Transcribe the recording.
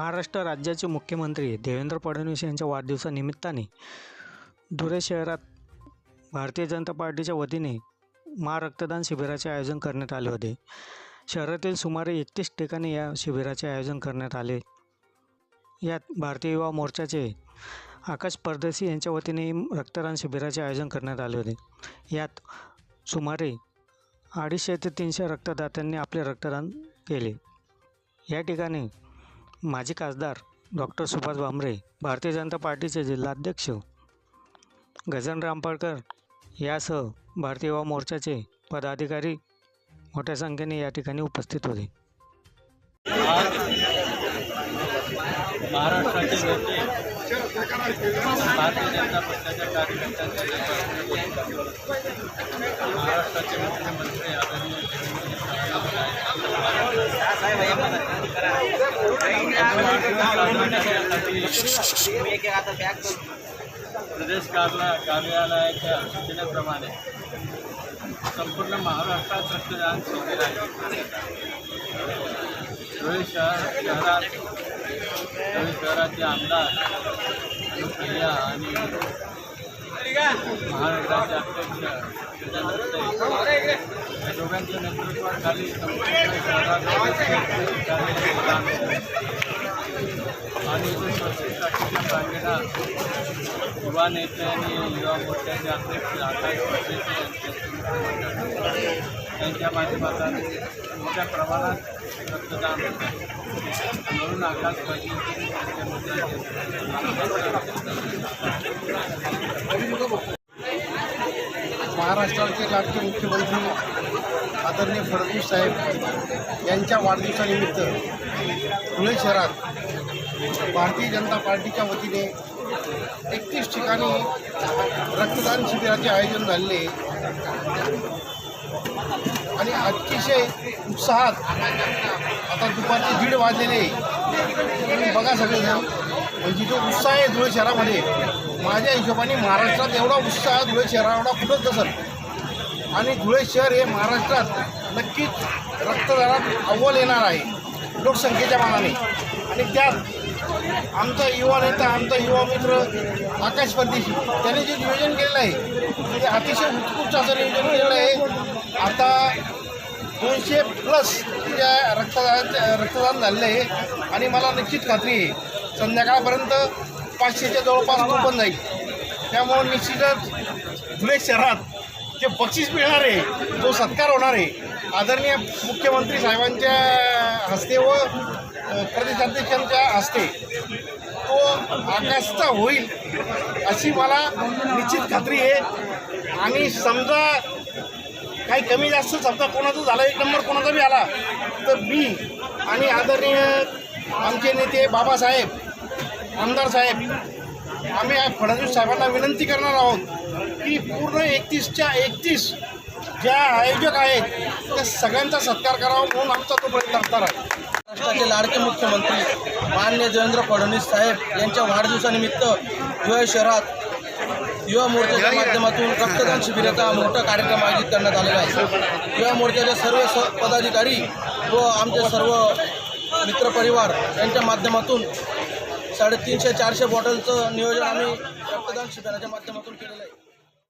महाराष्ट्र राज्याचे मुख्यमंत्री देवेंद्र फडणवीस यांच्या वाढदिवसानिमित्ताने धुळे शहरात भारतीय जनता पार्टीच्या वतीने महारक्तदान शिबिराचे आयोजन करण्यात आले होते. शहरातील सुमारे एकतीस ठिकाणी या शिबिराचे आयोजन करण्यात आले. यात भारतीय युवा मोर्चाचे आकाश परदेशी यांच्या वतीने रक्तदान शिबिराचे आयोजन करण्यात आले होते. यात सुमारे अडीचशे ते तीनशे रक्तदात्यांनी आपले रक्तदान केले. या ठिकाणी माजी खासदार डॉक्टर सुभाष भामरे भारतीय जनता पार्टीचे जिल्हाध्यक्ष गजानन रामपाळकर यासह भारतीय युवा मोर्चाचे पदाधिकारी मोठ्या संख्येने या ठिकाणी उपस्थित होते. आज महाराष्ट्राचे नेते भारतीय जनता पक्षाच्या कार्यकर्त्यांच्या महाराष्ट्राचे मुख्यमंत्री आदरणीय प्रदेश कार्या कार्यालयाच्या सूचनेप्रमाणे संपूर्ण महाराष्ट्रात रक्तदान शिबिर आहे. धुळे शहर शहरात धुळे शहराचे आमदार अनुप्रिया आणि महाराष्ट्राचे अध्यक्ष गजानन नेतृत्वाखाली आणि इथे स्वच्छतेसाठीच्या युवा नेते आणि युवा मोर्चाचे अध्यक्ष आकाश पटेल त्यांच्या माध्यमातून मोठ्या प्रमाणात रक्तदान म्हणून आकाश पाटील महाराष्ट्राचे लाडके मुख्यमंत्री आदरणीय फडणवीस साहेब यांच्या वाढदिवसानिमित्त धुळे शहरात भारतीय जनता पार्टीच्या वतीने एकतीस ठिकाणी रक्तदान शिबिराचे आयोजन झालेले आणि अतिशय उत्साहात आता दुपारचे दीड वाजलेले तुम्ही बघा सगळेजण. म्हणजे जो उत्साह आहे धुळे शहरामध्ये माझ्या हिशोबाने महाराष्ट्रात एवढा उत्साह धुळे शहरा एवढा कुठंच नसेल. आणि धुळे शहर हे महाराष्ट्रात नक्कीच रक्तदानात अव्वल येणार आहे लोकसंख्येच्या मानाने. आणि त्यात आमचा युवा नेता आमचा युवा मित्र आकाश परदेशी त्याने जे नियोजन केलेलं आहे ते अतिशय उत्कृष्ट असं नियोजन केलेलं आहे. आता दोनशे प्लस त्या रक्तदानाचे रक्तदान झालेलं आहे. आणि मला निश्चित खात्री आहे संध्याकाळपर्यंत पाचशेच्या जवळपास पण जाईल. त्यामुळं निश्चितच धुळे शहरात जे बक्षीस मिळणार आहे जो सत्कार होणार आहे आदरणीय मुख्यमंत्री साहेबांच्या हस्ते व प्रदेशाध्यक्षांच्या हस्ते तो आकाशचा होईल अशी मला निश्चित खात्री आहे. आणि समजा काही कमी जास्त समजा कोणाचा झालं एक नंबर कोणाचा बी आला तर मी आणि आदरणीय आमचे नेते बाबासाहेब आमदार साहेब आम्ही फडणवीस साहेबांना विनंती करणार आहोत पूर्ण एकतीसच्या एकतीस ज्या आयोजक आहेत त्या सगळ्यांचा सत्कार करावा म्हणून आमचा तो प्रयत्न असणार आहे. महाराष्ट्राचे लाडके मुख्यमंत्री मान्य देवेंद्र फडणवीस साहेब यांच्या वाढदिवसानिमित्त धुळे शहरात युवा मोर्चाच्या माध्यमातून रक्तदान शिबिराचा मोठा कार्यक्रम आयोजित करण्यात आलेला आहे. युवा मोर्चाचे सर्व स पदाधिकारी व आमचे सर्व मित्रपरिवार यांच्या माध्यमातून साडेतीनशे चारशे बॉटलचं नियोजन आम्ही रक्तदान शिबिराच्या माध्यमातून केलेलं आहे.